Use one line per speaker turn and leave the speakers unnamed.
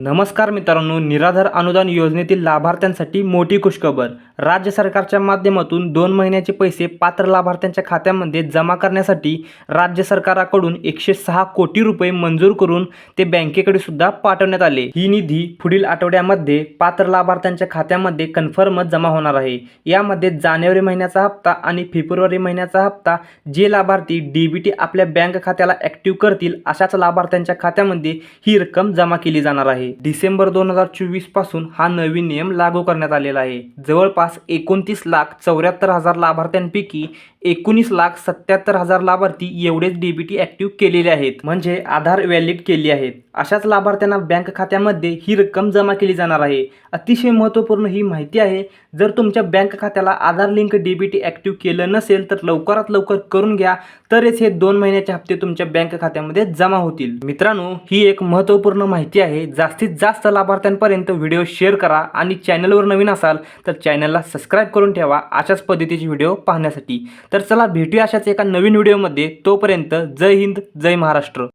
नमस्कार मित्रांनो निराधार अनुदान योजनेतील लाभार्थ्यांसाठी मोठी खुशखबर. राज्य सरकारच्या माध्यमातून दोन महिन्याचे पैसे पात्र लाभार्थ्यांच्या खात्यामध्ये जमा करण्यासाठी राज्य सरकाराकडून एकशे सहा कोटी रुपये मंजूर करून ते बँकेकडे सुद्धा पाठवण्यात आले. ही निधी पुढील आठवड्यामध्ये पात्र लाभार्थ्यांच्या खात्यामध्ये कन्फर्मच जमा होणार आहे. यामध्ये जानेवारी महिन्याचा हप्ता आणि फेब्रुवारी महिन्याचा हप्ता जे लाभार्थी डीबीटी आपल्या बँक खात्याला ॲक्टिव्ह करतील अशाच लाभार्थ्यांच्या खात्यामध्ये ही रक्कम जमा केली जाणार आहे. डिसेंबर दोन हजार चोवीसपासून हा नवीन नियम लागू करण्यात आलेला आहे. जवळपास एकोणतीस लाख चौऱ्याहत्तर हजार लाभार्थ्यांपैकी एकोणीस लाख सत्याहत्तर हजार लाभार्थी एवढेच डीबीटी ऍक्टिव्ह केलेले आहेत म्हणजे आधार व्हॅलिड केली आहेत. अशाच लाभार्थ्यांना बँक खात्यामध्ये ही रक्कम जमा केली जाणार आहे. अतिशय महत्त्वपूर्ण ही माहिती आहे जर तुमच्या बँक खात्याला आधार लिंक डीबीटी ऍक्टिव्ह केलं नसेल तर लवकरात लवकर करून घ्या तरच हे दोन महिन्याचे हप्ते तुमच्या बँक खात्यामध्ये जमा होतील. मित्रांनो ही एक महत्त्वपूर्ण माहिती आहे जास्तीत जास्त लाभार्थ्यांपर्यंत व्हिडिओ शेअर करा आणि चॅनलवर नवीन असाल तर चॅनलला सबस्क्राईब करून ठेवा अशाच पद्धतीचे व्हिडिओ पाहण्यासाठी. तर चला भेटूया अशाच एका नवीन व्हिडिओमध्ये. तोपर्यंत जय हिंद जय महाराष्ट्र.